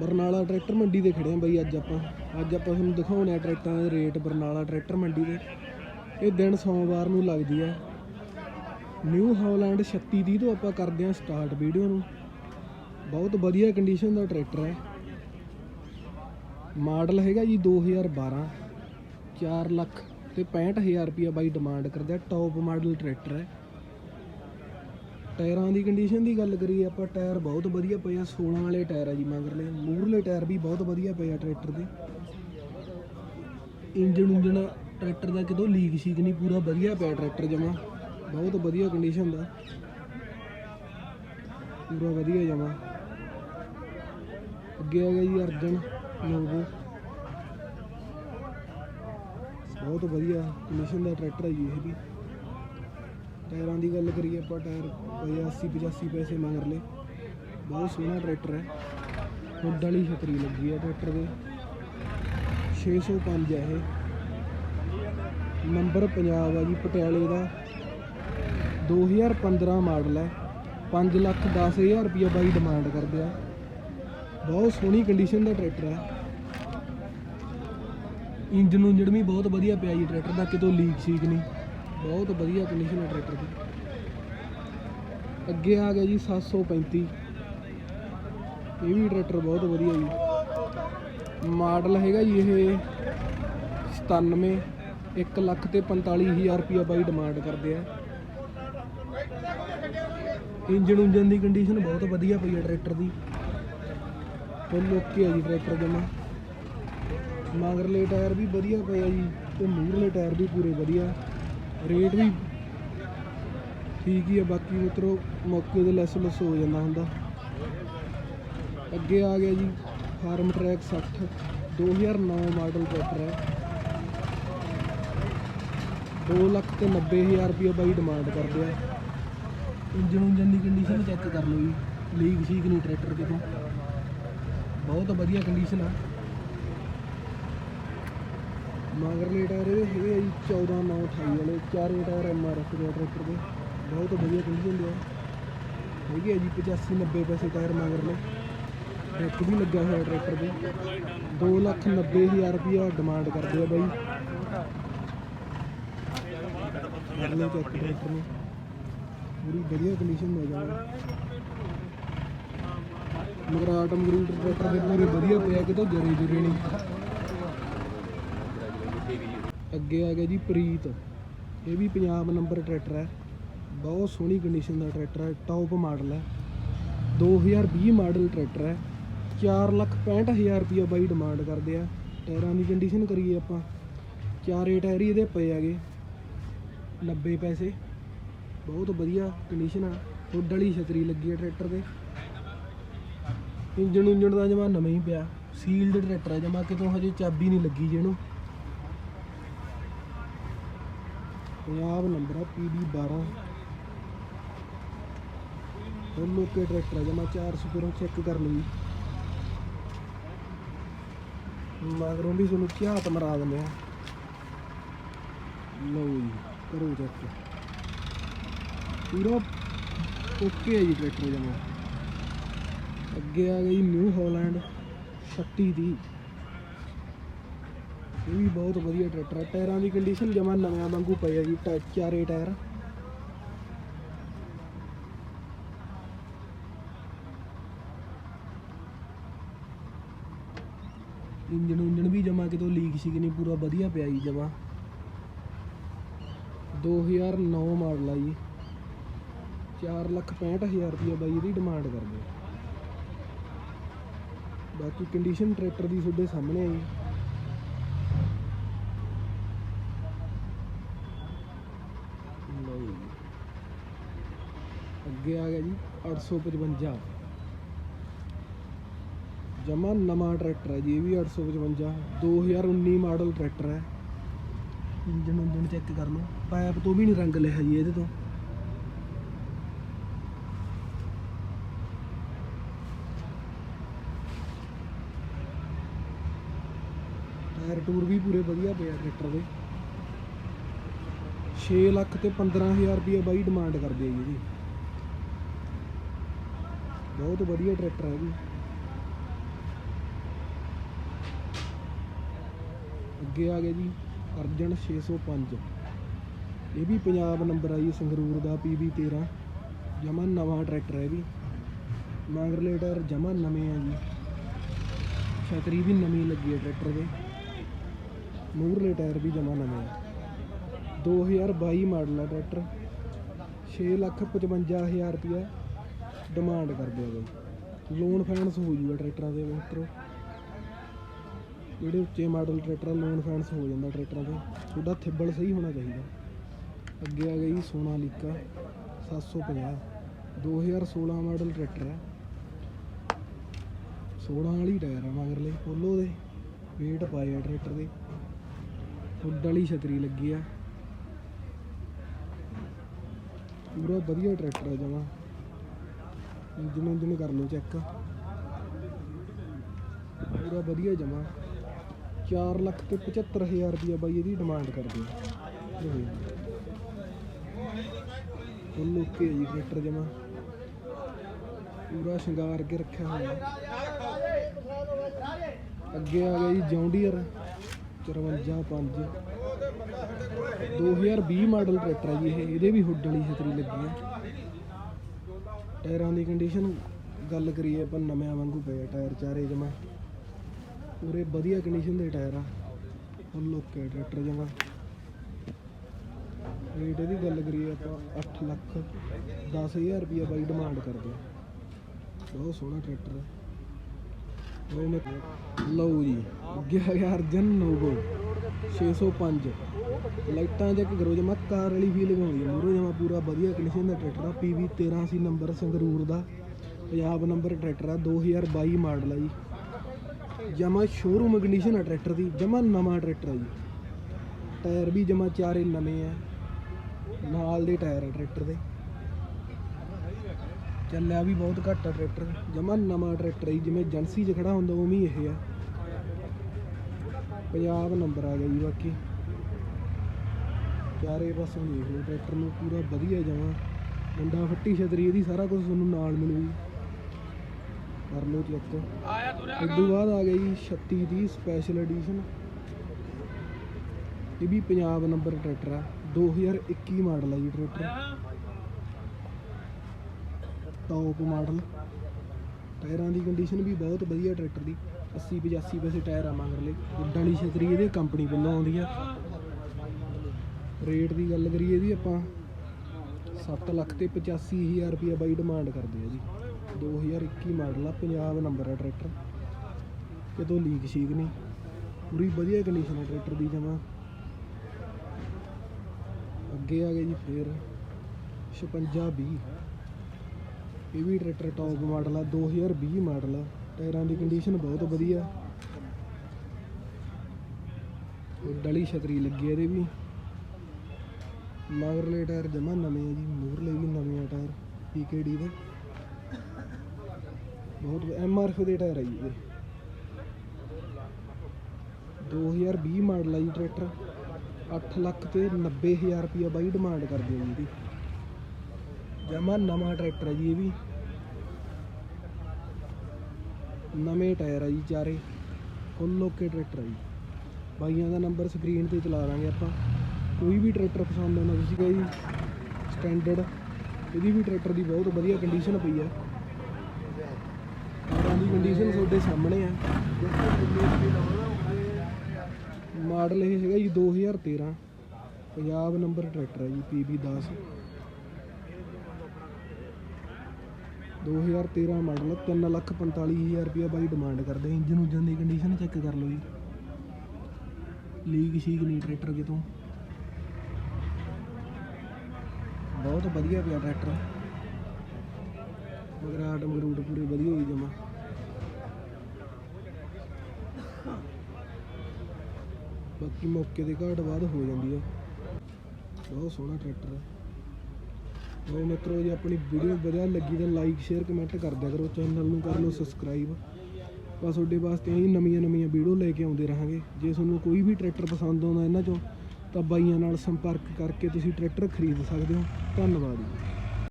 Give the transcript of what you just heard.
Barnala tractor ਮੰਡੀ ਤੇ ਖੜੇ ਆ ਬਈ ਅੱਜ ਆਪਾਂ। ਅੱਜ ਆਪਾਂ ਤੁਹਾਨੂੰ ਦਿਖਾਉਣੇ ਆ ਟਰੈਕਟਰਾਂ ਦੇ ਰੇਟ ਬਰਨਾਲਾ ਟਰੈਕਟਰ ਮੰਡੀ ਦੇ। ਇਹ ਦਿਨ ਸੋਮਵਾਰ ਨੂੰ ਲੱਗਦੀ ਆ। ਨਿਊ ਹਾਲੈਂਡ 3630 ਤੋਂ ਆਪਾਂ ਕਰਦੇ ਆ ਸਟਾਰਟ ਵੀਡੀਓ ਨੂੰ। ਬਹੁਤ ਵਧੀਆ ਕੰਡੀਸ਼ਨ ਦਾ ਟਰੈਕਟਰ ਹੈ ਮਾਡਲ ਹੈਗਾ ਜੀ 2012 4 ਲੱਖ ਤੇ 65000 ਰੁਪਇਆ ਬਾਈ ਡਿਮਾਂਡ ਕਰਦੇ। ਆ ਟੌਪ ਮਾਡਲ ਟਰੈਕਟਰ ਹੈ ਟਾਇਰਾਂ ਦੀ ਕੰਡੀਸ਼ਨ ਦੀ ਗੱਲ ਕਰੀਏ, ਆਪਾਂ ਟਾਇਰ ਬਹੁਤ ਵਧੀਆ ਪਏ ਆ 16 ਵਾਲੇ ਟਾਇਰ ਆ ਜੀ ਮਗਰਲੇ। ਮੂਰਲੇ ਟਾਇਰ ਵੀ ਬਹੁਤ ਵਧੀਆ ਪਏ ਆ ਟਰੈਕਟਰ ਦੇ। ਇੰਜਨ ਉਂਜਨ ਟਰੈਕਟਰ ਦਾ ਕਿਤੋਂ ਲੀਕ ਸ਼ੀਕ ਨਹੀਂ, ਪੂਰਾ ਵਧੀਆ ਪਿਆ ਟਰੈਕਟਰ ਜਮਾ। ਬਹੁਤ ਵਧੀਆ ਕੰਡੀਸ਼ਨ ਦਾ। ਪੂਰਾ ਵਧੀਆ ਜਮਾ। ਅੱਗੇ ਆ ਗਿਆ ਜੀ ਅਰਜਨ ਲੋਗੋ ਬਹੁਤ ਵਧੀਆ ਕੰਡੀਸ਼ਨ ਦਾ ਟਰੈਕਟਰ ਹੈ ਜੀ ਇਹ ਵੀ। ਟਾਇਰਾਂ ਦੀ ਗੱਲ ਕਰੀਏ ਆਪਾਂ, ਟਾਇਰ ਪਏ 80 85 ਪੈਸੇ ਮੰਗ ਮਗਰਲੇ ਬਹੁਤ ਸੋਹਣਾ ਟਰੈਕਟਰ ਹੈ। ਹੁੱਡ ਵਾਲੀ ਛਤਰੀ ਲੱਗੀ ਹੈ ਟਰੈਕਟਰ ਦੇ। 605 ਹੈ ਇਹ। ਨੰਬਰ ਪੰਜਾਬ ਆ ਜੀ, ਪਟਿਆਲੇ ਦਾ। 2015 ਮਾਡਲ ਹੈ। 5 ਲੱਖ 10000 ਰੁਪਇਆ ਬਾਈ ਡਿਮਾਂਡ ਕਰਦੇ ਆ। ਬਹੁਤ ਸੋਹਣੀ ਕੰਡੀਸ਼ਨ ਦਾ ਟਰੈਕਟਰ ਹੈ। ਇੰਜਨ ਉਂਜਨ ਵੀ ਬਹੁਤ ਵਧੀਆ ਪਿਆ ਜੀ ਟਰੈਕਟਰ ਦਾ ਕਿਤੋਂ ਲੀਕ ਸੀਕ ਨਹੀਂ। ਬਹੁਤ ਵਧੀਆ ਕੰਡੀਸ਼ਨ ਹੈ ਟਰੈਕਟਰ ਦੀ। ਅੱਗੇ ਆ ਗਿਆ ਜੀ 735 ਇਹ ਵੀ ਟਰੈਕਟਰ ਬਹੁਤ ਵਧੀਆ ਜੀ। ਮਾਡਲ ਹੈਗਾ ਜੀ ਇਹ 97 1 ਲੱਖ ਤੇ 45000 ਰੁਪਇਆ ਬਾਈ ਡਿਮਾਂਡ ਕਰਦੇ ਆ। ਇੰਜਨ ਉਂਜਨ ਦੀ ਕੰਡੀਸ਼ਨ ਬਹੁਤ ਵਧੀਆ ਪਈ ਹੈ ਟਰੈਕਟਰ ਦੀ। ਫੁੱਲ ਓਕੇ ਹੈ ਜੀ ਟਰੈਕਟਰ ਜਮਾ। ਮਗਰਲੇ ਟਾਇਰ ਵੀ ਵਧੀਆ ਪਏ ਆ ਜੀ ਤੇ ਮੂਹਰਲੇ ਟਾਇਰ ਵੀ ਪੂਰੇ ਵਧੀਆ। ਰੇਟ ਵੀ ਠੀਕ ਹੀ ਆ, ਬਾਕੀ ਮਿੱਤਰੋ ਮੌਕੇ ਦੇ ਲੈਸ ਲੈਸ ਹੋ ਜਾਂਦਾ ਹੁੰਦਾ। ਅੱਗੇ ਆ ਗਿਆ ਜੀ, ਫਾਰਮ ਟਰੈਕ 60 2009 ਮਾਡਲ ਟਰੈਕਟਰ ਹੈ। 2 ਲੱਖ ਤੇ 90000 ਰੁਪਏ ਬਾਈ ਡਿਮਾਂਡ ਕਰਦੇ ਆ। ਇੰਜਨ ਉਂਜਨ ਦੀ ਕੰਡੀਸ਼ਨ ਚੈੱਕ ਕਰ ਲਓ ਜੀ। ਲੀਕ ਸ਼ੀਕ ਨਹੀਂ ਟਰੈਕਟਰ ਕਿਤੋਂ? ਬਹੁਤ ਵਧੀਆ ਕੰਡੀਸ਼ਨ ਆ। ਮਗਰਲੇ ਟਾਇਰ ਇਹਦੇ ਹੈਗੇ ਆ ਜੀ 14 9 28 ਵਾਲੇ, ਚਾਰੇ ਟਾਇਰ ਐਮ ਆਰ ਐਫ ਦੇ ਟਰੈਕਟਰ ਦੇ। ਬਹੁਤ ਵਧੀਆ ਕੰਡੀਸ਼ਨ ਦੇ ਆ। ਹੈਗੇ ਆ ਜੀ 85 90 ਪੈਸੇ ਟਾਇਰ ਮਗਰਲੇ। ਡੈਕ ਵੀ ਲੱਗਾ ਹੋਇਆ ਟਰੈਕਟਰ ਦੇ। 2 ਲੱਖ 90 ਹਜ਼ਾਰ ਰੁਪਇਆ ਡਿਮਾਂਡ ਕਰਦੇ ਆ ਬਾਈ। ਕਰ ਚੈੱਕ ਟਰੈਕਟਰ ਨੂੰ। ਪੂਰੀ ਵਧੀਆ ਕੰਡੀਸ਼ਨ ਹੋ ਮਗਰ ਆਟਮ ਮਗਰੂਟ ਟਰੈਕਟਰ ਦੇ ਪੂਰੇ ਵਧੀਆ ਪਿਆ ਕਿਤੋਂ ਜਰੇ ਜੁਰੇ ਨਹੀਂ ਅੱਗੇ ਆ ਗਿਆ ਜੀ ਪ੍ਰੀਤ। ਇਹ ਵੀ ਪੰਜਾਬ ਨੰਬਰ ਟਰੈਕਟਰ ਹੈ। ਬਹੁਤ ਸੋਹਣੀ ਕੰਡੀਸ਼ਨ ਦਾ ਟਰੈਕਟਰ ਹੈ ਟੌਪ ਮਾਡਲ ਹੈ। 2020 ਮਾਡਲ ਟਰੈਕਟਰ ਹੈ। 4 ਲੱਖ 65000 ਰੁਪਇਆ ਬਾਈ ਡਿਮਾਂਡ ਕਰਦੇ ਆ। ਟਾਇਰਾਂ ਦੀ ਕੰਡੀਸ਼ਨ ਕਰੀਏ ਆਪਾਂ। ਚਾਰੇ ਟਾਇਰ ਹੀ ਇਹਦੇ ਪਏ ਹੈਗੇ। 90 ਪੈਸੇ। ਬਹੁਤ ਵਧੀਆ ਕੰਡੀਸ਼ਨ ਆ। ਹੁੱਡ ਵਾਲੀ ਛਤਰੀ ਲੱਗੀ ਹੈ ਟਰੈਕਟਰ ਦੇ ਇੰਜਣ ਉਂਜਨ ਦਾ ਜਮਾ ਨਵੇਂ ਹੀ ਪਿਆ। ਸੀਲਡ ਟਰੈਕਟਰ ਹੈ ਜਮਾ, ਕਿਤੋਂ ਹਜੇ ਚਾਬੀ ਨਹੀਂ ਲੱਗੀ ਜਿਹਨੂੰ ਪੰਜਾਬ ਨੰਬਰ ਆ PB 12 ਉਹ ਲੋਕੇ ਟਰੈਕਟਰ ਆ ਜਮਾ 400 ਕਿਲੋ ਚੈੱਕ ਕਰ ਲਈ। ਮਗਰੋਂ ਵੀ ਤੁਹਾਨੂੰ ਝਾਤ ਮਰਾ ਦਿੰਦੇ ਆ। ਲਓ ਜੀ, ਕਰੋ ਚੈੱਕ। ਪੂਰਾ ਓਕੇ ਹੈ ਜੀ ਟਰੈਕਟਰ ਜਮਾ। ਅੱਗੇ ਆ ਗਈ ਨਿਊ ਹਾਲੈਂਡ 36 ਦੀ ਇਹ ਵੀ ਬਹੁਤ ਵਧੀਆ ਟਰੈਕਟਰ ਹੈ ਟਾਇਰਾਂ ਦੀ ਕੰਡੀਸ਼ਨ ਜਮਾ ਨਵਿਆਂ ਵਾਂਗੂ ਪਏ ਆ ਜੀ ਟਾ- ਚਾਰੇ ਟਾਇਰ। ਇੰਜਨ ਉਂਜਨ ਵੀ ਜਮਾ ਕਿਤੋਂ ਲੀਕ ਸੀ ਕਿ ਨਹੀਂ, ਪੂਰਾ ਵਧੀਆ ਪਿਆ ਜੀ ਜਮਾ। 2009 ਮਾਡਲ ਆ ਜੀ। 4 ਲੱਖ 65000 ਰੁਪਏ ਬਾਈ ਇਹਦੀ ਡਿਮਾਂਡ ਕਰਦੇ ਆ। ਬਾਕੀ ਕੰਡੀਸ਼ਨ ਟਰੈਕਟਰ ਦੀ ਤੁਹਾਡੇ ਸਾਹਮਣੇ ਆ ਜੀ ਲਓ ਜੀ। ਅੱਗੇ ਆ ਗਿਆ ਜੀ 855 ਜਮਾ ਨਵਾਂ ਟਰੈਕਟਰ ਹੈ ਜੀ, ਇਹ ਵੀ 855 2019 ਮਾਡਲ ਟਰੈਕਟਰ ਹੈ। ਇੰਜਨ ਉਂਜਨ ਚੈੱਕ ਕਰ ਲਓ। ਪਾਇਪ ਤੋਂ ਵੀ ਨਹੀਂ ਰੰਗ ਲਿਆ ਜੀ ਇਹਦੇ ਤੋਂ। ਟਾਇਰ ਟੂਰ ਵੀ ਪੂਰੇ ਵਧੀਆ ਪਿਆ ਟਰੈਕਟਰ ਦੇ। 6 ਲੱਖ ਤੇ 15000 ਰੁਪਏ ਬਾਈ ਡਿਮਾਂਡ ਕਰਦੇ ਆ ਜੀ ਇਹਦੀ। ਬਹੁਤ ਵਧੀਆ ਟਰੈਕਟਰ ਹੈ ਜੀ। ਅੱਗੇ ਆ ਗਏ ਜੀ, ਅਰਜਨ 605 ਇਹ ਵੀ ਪੰਜਾਬ ਨੰਬਰ ਆਈ ਸੰਗਰੂਰ ਦਾ ਪੀਬੀ 13 ਜਮਾ ਨਵਾਂ ਟਰੈਕਟਰ ਹੈ ਵੀ। ਮਾਂਗਰਲੇਟਰ ਜਮਾ ਨਵੇਂ ਆ ਜੀ। ਛਤਰੀ ਵੀ ਨਵੀਂ ਲੱਗੀ ਹੈ ਟਰੈਕਟਰ ਦੇ। ਮੂਰਲੇ ਟਾਇਰ ਵੀ ਜਮਾ ਨਵੇਂ ਆ। 2022 ਮਾਡਲ ਹੈ ਟਰੈਕਟਰ। 6 ਲੱਖ 55000 ਰੁਪਇਆ। ਡਿਮਾਂਡ ਕਰਦੇ ਆ ਬਈ। ਲੋਨ ਫਾਈਨੈਂਸ ਹੋ ਜੂਗਾ ਟਰੈਕਟਰਾਂ ਦੇ ਮਿੱਤਰੋ ਜਿਹੜੇ ਉੱਚੇ ਮਾਡਲ ਟਰੈਕਟਰ ਲੋਨ ਫਾਈਨੈਂਸ ਹੋ ਜਾਂਦਾ ਟਰੈਕਟਰਾਂ ਤੇ ਤੁਹਾਡਾ ਥਿੱਬਲ ਸਹੀ ਹੋਣਾ ਚਾਹੀਦਾ। ਅੱਗੇ ਆ ਗਈ ਸੋਨਾਲੀਕਾ 750 2016 ਮਾਡਲ ਟਰੈਕਟਰ ਹੈ 16 ਵਾਲੀ ਟਾਇਰ ਆ ਮਗਰਲੇ ਪੋਲੋ ਦੇ। ਵੇਟ ਪਾਏ ਆ ਟਰੈਕਟਰ ਦੇ। ਹੁੱਡ ਵਾਲੀ ਛਤਰੀ ਲੱਗੀ ਆ। ਪੂਰਾ ਵਧੀਆ ਟਰੈਕਟਰ ਆ ਜਮਾ। ਇੰਜਨ ਇੰਜਨ ਕਰ ਲਓ ਚੈੱਕ ਪੂਰਾ ਵਧੀਆ ਜਮਾ। 4 ਲੱਖ ਤੇ 75000 ਰੁਪਇਆ ਬਾਈ ਇਹਦੀ ਡਿਮਾਂਡ ਕਰਦੇ ਆ। ਜੀ। ਫੁੱਲ ਓਕੇ ਜੀ ਟਰੈਕਟਰ ਜਮਾ। ਪੂਰਾ ਸ਼ਿੰਗਾਰ ਕੇ ਰੱਖਿਆ ਹੋਇਆ। ਅੱਗੇ ਆ ਗਿਆ ਜੀ, ਜੌਂਡੀਅਰ। 545 2020 ਮਾਡਲ ਟਰੈਕਟਰ ਹੈ ਜੀ ਇਹ, ਇਹਦੇ ਵੀ ਹੁੱਡ ਵਾਲੀ ਛਤਰੀ ਲੱਗੀ ਹੈ ਟਾਇਰਾਂ ਦੀ ਕੰਡੀਸ਼ਨ ਗੱਲ ਕਰੀਏ ਆਪਾਂ, ਨਵਿਆਂ ਵਾਂਗੂ ਪਏ ਆ ਟਾਇਰ ਚਾਰੇ ਜਮਾ ਪੂਰੇ ਵਧੀਆ ਕੰਡੀਸ਼ਨ ਦੇ ਟਾਇਰ ਆ। ਫੁੱਲ ਓਕੇ ਟਰੈਕਟਰ ਜਮਾ ਰੇਟ ਇਹਦੀ ਗੱਲ ਕਰੀਏ ਆਪਾਂ 8 ਲੱਖ 10000 ਰੁਪਇਆ ਬਾਈ ਡਿਮਾਂਡ ਕਰਦੇ ਬਹੁਤ ਸੋਹਣਾ ਟਰੈਕਟਰ ਹੈ ਲਓ ਜੀ ਅੱਗੇ ਜਨ ਨੋਗੋ ਅਰਜਨ ਨੋਵੋ 605 ਲਾਈਟਾਂ ਚੈੱਕ ਕਰੋ ਜਮਾ ਕਾਰ ਵਾਲੀ ਫੀਲਿੰਗ ਆਉਂਦੀ ਹੈ। ਮੂਰੋ ਜਮਾ ਪੂਰਾ ਵਧੀਆ ਕੰਡੀਸ਼ਨ ਦਾ ਟਰੈਕਟਰ ਆ, PV 13 ਸੀ ਨੰਬਰ ਸੰਗਰੂਰ ਦਾ। ਪੰਜਾਬ ਨੰਬਰ ਟਰੈਕਟਰ ਆ 2022 ਮਾਡਲ ਆ ਜੀ। ਜਮਾ ਸ਼ੋਰੂਮ ਕੰਡੀਸ਼ਨ ਆ ਟਰੈਕਟਰ ਦੀ, ਜਮਾ ਨਵਾਂ ਟਰੈਕਟਰ ਆ ਜੀ। ਟਾਇਰ ਵੀ ਜਮਾ ਚਾਰੇ ਨਵੇਂ ਆ। ਨਾਲ ਦੇ ਟਾਇਰ ਆ ਟਰੈਕਟਰ ਦੇ। ਚੱਲਿਆ ਵੀ ਬਹੁਤ ਘੱਟ ਆ ਟਰੈਕਟਰ ਜਮਾ ਨਵਾਂ ਟਰੈਕਟਰ ਹੈ ਜਿਵੇਂ ਏਜੰਸੀ 'ਚ ਖੜਾ ਹੁੰਦਾ ਉਵੇਂ ਹੀ ਇਹ ਆ। ਪੰਜਾਬ ਨੰਬਰ ਆ ਗਿਆ ਜੀ ਬਾਕੀ। ਚਾਰੇ ਪਾਸੋਂ ਦੇਖ ਲਓ ਟਰੈਕਟਰ ਨੂੰ ਪੂਰਾ ਵਧੀਆ ਜਮਾ। ਮੁੰਡਾ ਫੱਟੀ ਛਤਰੀ ਇਹਦੀ ਸਾਰਾ ਕੁਝ ਤੁਹਾਨੂੰ ਨਾਲ ਮਿਲੂ ਜੀ ਕਰ ਲਓ ਚੈੱਕ ਇਸ ਤੋਂ ਬਾਅਦ ਆ ਗਈ 36 ਦੀ ਸਪੈਸ਼ਲ ਐਡੀਸ਼ਨ ਇਹ ਵੀ ਪੰਜਾਬ ਨੰਬਰ ਟਰੈਕਟਰ ਆ। 2021 ਮਾਡਲ ਆ ਜੀ ਟਰੈਕਟਰ। ਟੌਪ ਮਾਡਲ ਟਾਇਰਾਂ ਦੀ ਕੰਡੀਸ਼ਨ ਵੀ ਬਹੁਤ ਵਧੀਆ ਟਰੈਕਟਰ ਦੀ। 80 85 ਪੈਸੇ ਟਾਇਰ ਆ ਮਗਰਲੇ। ਉੱਡਣ ਵਾਲੀ ਛਤਰੀ ਇਹਦੇ ਕੰਪਨੀ ਵੱਲੋਂ ਆਉਂਦੀ ਆ। ਰੇਟ ਦੀ ਗੱਲ ਕਰੀਏ ਇਹਦੀ ਆਪਾਂ 7 ਲੱਖ ਤੇ 85000 ਰੁਪਇਆ ਬਾਈ ਡਿਮਾਂਡ ਕਰਦੇ ਆ ਜੀ। 2021 ਮਾਡਲ ਆ ਪੰਜਾਬ ਨੰਬਰ ਆ ਟਰੈਕਟਰ ਕਿਤੋਂ ਲੀਕ ਸ਼ੀਕ ਨਹੀਂ। ਪੂਰੀ ਵਧੀਆ ਕੰਡੀਸ਼ਨ ਆ ਟਰੈਕਟਰ ਦੀ ਜਮਾ। ਅੱਗੇ ਆ ਗਏ ਜੀ ਫੇਰ 5620 ਇਹ ਵੀ ਟਰੈਕਟਰ ਟੌਪ ਮਾਡਲ ਆ 2020 ਮਾਡਲ ਆ। ਟਾਇਰਾਂ ਦੀ ਕੰਡੀਸ਼ਨ ਬਹੁਤ ਵਧੀਆ। ਡਲੀ ਛਤਰੀ ਲੱਗੀ ਇਹਦੇ ਵੀ। ਮਗਰਲੇ ਟਾਇਰ ਜਮਾ ਨਵੇਂ ਆ ਜੀ, ਮੂਹਰਲੇ ਵੀ ਨਵੇਂ ਆ ਟਾਇਰ ਪੀਕੇਡੀ ਦੇ। ਬਹੁਤ ਐਮਆਰਐਫ ਦੇ ਟਾਇਰ ਆ ਜੀ ਇਹ। 2020 ਮਾਡਲ ਆ ਜੀ ਟਰੈਕਟਰ। 8 ਲੱਖ ਤੇ 90000 ਰੁਪਇਆ ਬਾਈ ਡਿਮਾਂਡ ਕਰਦੇ ਆ ਜੀ ਇਹਦੀ। ਜਮਾ ਨਵਾਂ ਟਰੈਕਟਰ ਆ ਜੀ ਇਹ ਵੀ। ਨਵੇਂ ਟਾਇਰ ਆ ਜੀ ਚਾਰੇ। ਫੁੱਲ ਓਕੇ ਟਰੈਕਟਰ ਆ ਜੀ। ਬਾਈਆਂ ਦਾ ਨੰਬਰ ਸਕਰੀਨ ਤੇ ਚਲਾ ਦਾਂਗੇ ਆਪਾਂ। ਕੋਈ ਵੀ ਟਰੈਕਟਰ ਪਸੰਦ ਆਉਂਦਾ ਤੁਸੀਂ ਕਹੇ ਜੀ ਸਟੈਂਡਰਡ ਇਹਦੀ ਵੀ ਟਰੈਕਟਰ ਦੀ ਬਹੁਤ ਵਧੀਆ ਕੰਡੀਸ਼ਨ ਪਈ ਆ। ਟਾਇਰਾਂ ਦੀ ਕੰਡੀਸ਼ਨ ਤੁਹਾਡੇ ਸਾਹਮਣੇ ਆ। ਮਾਡਲ ਇਹ ਹੈਗਾ ਜੀ 2013 ਪੰਜਾਬ ਨੰਬਰ ਟਰੈਕਟਰ ਹੈ ਜੀ PB 10 2013 ਮਾਡਲ 3 ਲੱਖ 45000 ਰੁਪਇਆ ਬਾਈ ਡਿਮਾਂਡ ਕਰਦੇ ਇੰਜਨ ਉਜਨ ਦੀ ਕੰਡੀਸ਼ਨ ਚੈੱਕ ਕਰ ਲਓ ਜੀ। ਲੀਕ ਸ਼ੀਕ ਨਹੀਂ ਟਰੈਕਟਰ ਕਿਤੋਂ। ਬਹੁਤ ਵਧੀਆ ਪਿਆ ਟਰੈਕਟਰ। ਮਗਰਾਟ ਮਗਰੂਟ ਪੂਰੀ ਵਧੀਆ ਹੋਈ ਜਮਾ। ਬਾਕੀ ਮੌਕੇ ਦੇ ਘਾਟ ਬਾਅਦ ਹੋ ਜਾਂਦੀ ਹੈ ਬਹੁਤ ਸੋਹਣਾ ਟਰੈਕਟਰ ਹੈ ਉਹ ਮਿੱਤਰੋ, ਜੇ ਆਪਣੀ ਵੀਡੀਓ ਵਧੀਆ ਲੱਗੀ ਤਾਂ ਲਾਈਕ ਸ਼ੇਅਰ ਕਮੈਂਟ ਕਰ ਦਿਆ ਕਰੋ। ਚੈਨਲ ਨੂੰ ਕਰ ਲਓ ਸਬਸਕ੍ਰਾਈਬ ਬਸ ਤੁਹਾਡੇ ਵਾਸਤੇ ਅਸੀਂ ਨਵੀਆਂ ਨਵੀਆਂ ਵੀਡੀਓ ਲੈ ਕੇ ਆਉਂਦੇ ਰਹਾਂਗੇ। ਜੇ ਤੁਹਾਨੂੰ ਕੋਈ ਵੀ ਟਰੈਕਟਰ ਪਸੰਦ ਆਉਂਦਾ ਇਹਨਾਂ ਚੋਂ ਤਾਂ ਬਾਈਆਂ ਨਾਲ ਸੰਪਰਕ ਕਰਕੇ ਤੁਸੀਂ ਟਰੈਕਟਰ ਖਰੀਦ ਸਕਦੇ ਹੋ। ਧੰਨਵਾਦ ਜੀ।